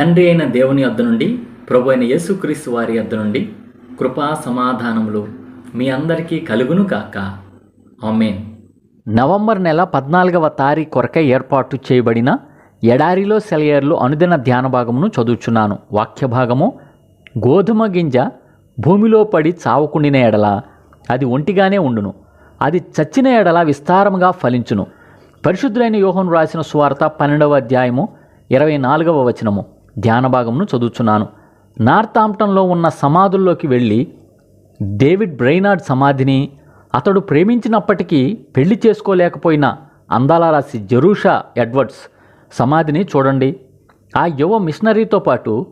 తండ్రి అయిన దేవుని వద్ద నుండి ప్రభు అయిన యేసుక్రీస్తు వారి వద్ద నుండి కృపా సమాధానములు మీ అందరికీ కలుగును కాక ఆమెన్. నవంబర్ నెల పద్నాలుగవ తారీఖు కొరకై ఏర్పాటు చేయబడిన ఎడారిలో సెలయేర్లు అనుదిన ధ్యాన భాగమును చదువుచున్నాను. వాక్య భాగము గోధుమ గింజ భూమిలో పడి చావకుండిన ఎడల అది ఒంటిగానే ఉండును. అది చచ్చిన ఎడల విస్తారముగా ఫలించును. పరిశుద్ధులైన యోహన్ రాసిన సువార్త పన్నెండవ అధ్యాయము ఇరవై నాలుగవ వచనము. ధ్యాన భాగమును చదువుచున్నాను. నార్తాంప్టన్లో ఉన్న సమాధుల్లోకి వెళ్ళి డేవిడ్ బ్రెయినార్డ్ సమాధిని అతడు ప్రేమించినప్పటికీ పెళ్ళి చేసుకోలేకపోయిన అందాల రాసి జెరూషా ఎడ్వర్డ్స్ సమాధిని చూడండి. ఆ యువ మిషనరీతో పాటు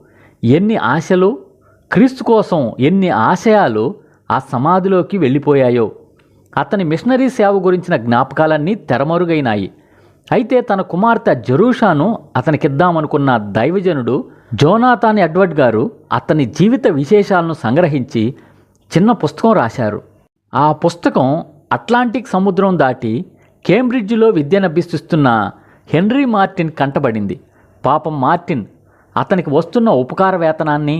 ఎన్ని ఆశలు క్రీస్తు కోసం ఎన్ని ఆశయాలు ఆ సమాధిలోకి వెళ్ళిపోయాయో. అతని మిషనరీ సేవ గురించిన జ్ఞాపకాలన్నీ తెరమరుగైనాయి. అయితే తన కుమార్తె జరూషాను అతనికిద్దామనుకున్న దైవజనుడు జోనాథాన్ ఎడ్వర్డ్ గారు అతని జీవిత విశేషాలను సంగ్రహించి చిన్న పుస్తకం రాశారు. ఆ పుస్తకం అట్లాంటిక్ సముద్రం దాటి కేంబ్రిడ్జ్లో విద్యనభ్యసిస్తున్న హెన్రీ మార్టిన్ కంటబడింది. పాపం మార్టిన్ అతనికి వస్తున్న ఉపకార వేతనాన్ని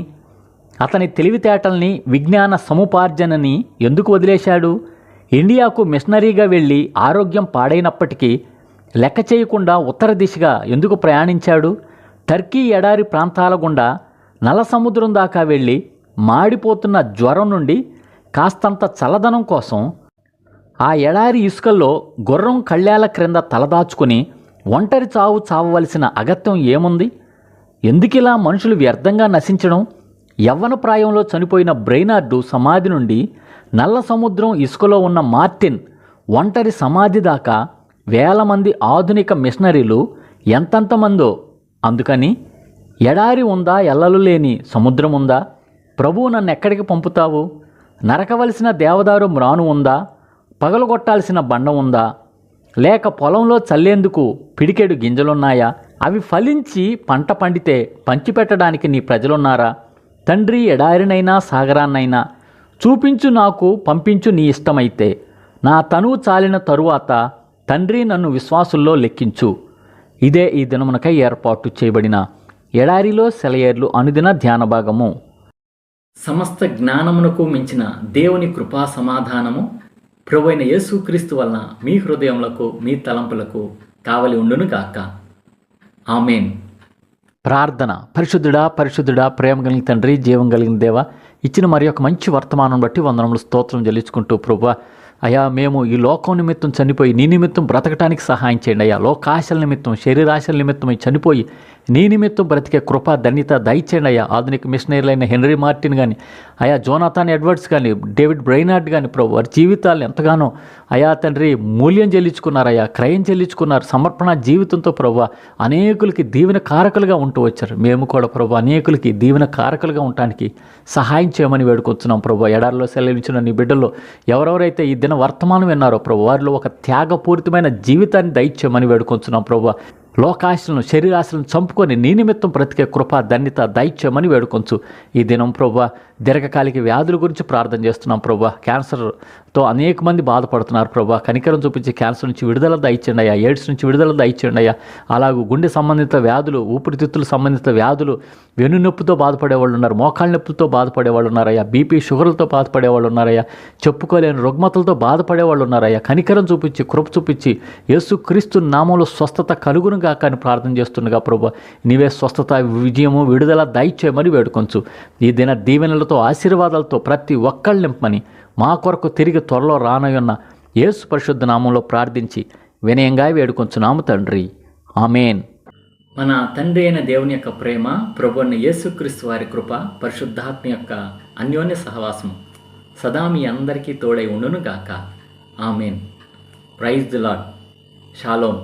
అతని తెలివితేటల్ని విజ్ఞాన సముపార్జనని ఎందుకు వదిలేశాడు? ఇండియాకు మిషనరీగా వెళ్ళి ఆరోగ్యం పాడైనప్పటికీ లెక్క చేయకుండా ఉత్తర దిశగా ఎందుకు ప్రయాణించాడు? టర్కీ ఎడారి ప్రాంతాల గుండా నల సముద్రం దాకా వెళ్ళి మాడిపోతున్న జ్వరం నుండి కాస్తంత చల్లదనం కోసం ఆ ఎడారి ఇసుకల్లో గుర్రం కళ్యాల క్రింద తలదాచుకుని ఒంటరి చావు చావవలసిన అగత్యం ఏముంది? ఎందుకిలా మనుషులు వ్యర్థంగా నశించడం? యవ్వన ప్రాయంలో చనిపోయిన బ్రెయినార్డు సమాధి నుండి నల్ల సముద్రం ఇసుకలో ఉన్న మార్టిన్ ఒంటరి సమాధి దాకా వేల మంది ఆధునిక మిషనరీలు ఎంతెంతమందో అందుకని ఎడారి ఉందా ఎల్లలు లేని సముద్రం ఉందా? ప్రభువు నన్ను ఎక్కడికి పంపుతావు? నరకవలసిన దేవదారు మ్రాను ఉందా? పగలగొట్టాల్సిన బండ ఉందా? లేక పొలంలో చల్లేందుకు పిడికెడు గింజలున్నాయా? అవి ఫలించి పంట పండితే పంచిపెట్టడానికి నీ ప్రజలున్నారా? తండ్రి ఎడారినైనా సాగరాన్నైనా చూపించు నాకు పంపించు నీ ఇష్టమైతే. నా తనువు చాలిన తరువాత తండ్రి నన్ను విశ్వాసుల్లో లెక్కించు. ఇదే ఈ దినమునకై ఏర్పాటు చేయబడిన ఎడారిలో సెలయేర్లు అనుదిన ధ్యాన భాగము. సమస్త జ్ఞానమునకు మించిన దేవుని కృపా సమాధానము ప్రభు అయిన యేసుక్రీస్తు వలన మీ హృదయములకు మీ తలంపులకు కావలి ఉండును గాక. ఆమెన్. ప్రార్థన. పరిశుద్ధుడా పరిశుద్ధుడా ప్రేమ కలిగిన తండ్రి జీవం కలిగిన దేవ ఇచ్చిన మరి ఒక మంచి వర్తమానం బట్టి వందనములు స్తోత్రం చెల్లించుకుంటూ ప్రభు అయా మేము ఈ లోకం నిమిత్తం చనిపోయి నీ నిమిత్తం బ్రతకటానికి సహాయం చేయండి. అయ్యా లోకాశల నిమిత్తం శరీరాశల నిమిత్తం చనిపోయి నీ నిమిత్తం బ్రతికే కృప ధన్యత దయచేయండి అయ్యా. ఆధునిక మిషనరీలైన హెన్రీ మార్టిన్ కానీ అయా జోనాథాన్ ఎడ్వర్డ్స్ కానీ డేవిడ్ బ్రైనార్డ్ కానీ ప్రభు వారి జీవితాలు ఎంతగానో అయా తండ్రి మూల్యం చెల్లించుకున్నారయ్యా క్రయం చెల్లించుకున్నారు సమర్పణ జీవితంతో ప్రభు అనేకులకి దీవెన కారకులుగా ఉంటూ వచ్చారు. మేము కూడా ప్రభు అనేకులకి దీవెన కారకులుగా ఉండటానికి సహాయం చేయమని వేడుకొచ్చున్నాం ప్రభు. ఎడారిలో సెలవించిన నీ బిడ్డల్లో ఎవరెవరైతే ఈ దిన వర్తమానం విన్నారో ప్రభు వారిలో ఒక త్యాగపూరితమైన జీవితాన్ని దయచేయమని వేడుకొచ్చున్నాం ప్రభు. లోకాశలను శరీరాశలను చంపుకొని నీ నిమిత్తం బ్రతికే కృప ధన్యత దైత్యమని వేడుకొంచు. ఈ దినం ప్రభా దీర్ఘకాలిక వ్యాధుల గురించి ప్రార్థన చేస్తున్నాం ప్రభా. క్యాన్సర్తో అనేక మంది బాధపడుతున్నారు ప్రభా. కనికరం చూపించి క్యాన్సర్ నుంచి విడుదల దయచండి అయ్యా. ఎయిడ్స్ నుంచి విడుదల దయచండి అయ్యా. అలాగే గుండె సంబంధిత వ్యాధులు ఊపిరితిత్తుల సంబంధిత వ్యాధులు వెన్నునొప్పితో బాధపడే వాళ్ళు ఉన్నారు మోకాళ్ళ నొప్పులతో బాధపడే వాళ్ళు ఉన్నారయ్యా బీపీ షుగర్లతో బాధపడే వాళ్ళు ఉన్నారయ్యా చెప్పుకోలేని రుగ్మతలతో బాధపడే వాళ్ళు ఉన్నారయ్యా కనికరం చూపించి కృప చూపించి యేసు క్రీస్తు నామంలో స్వస్థత కలుగును కానీ అని ప్రార్థన చేస్తుండగా ప్రభు నీవే స్వస్థత విజయము విడుదల దయచేయమని వేడుకొంచు. ఈ దిన దీవెనలతో ఆశీర్వాదాలతో ప్రతి ఒక్కళ్ళు నింపమని మా కొరకు తిరిగి త్వరలో రానయున్న యేసు పరిశుద్ధ నామంలో ప్రార్థించి వినయంగా వేడుకొంచున్నాము తండ్రి. ఆమెన్. మన తండ్రి అయిన దేవుని యొక్క ప్రేమ ప్రభున్న యేసుక్రీస్తు వారి కృప పరిశుద్ధాత్మ యొక్క అన్యోన్య సహవాసం సదా మీ అందరికీ తోడై ఉండును గాక amen. Praise the lord shalom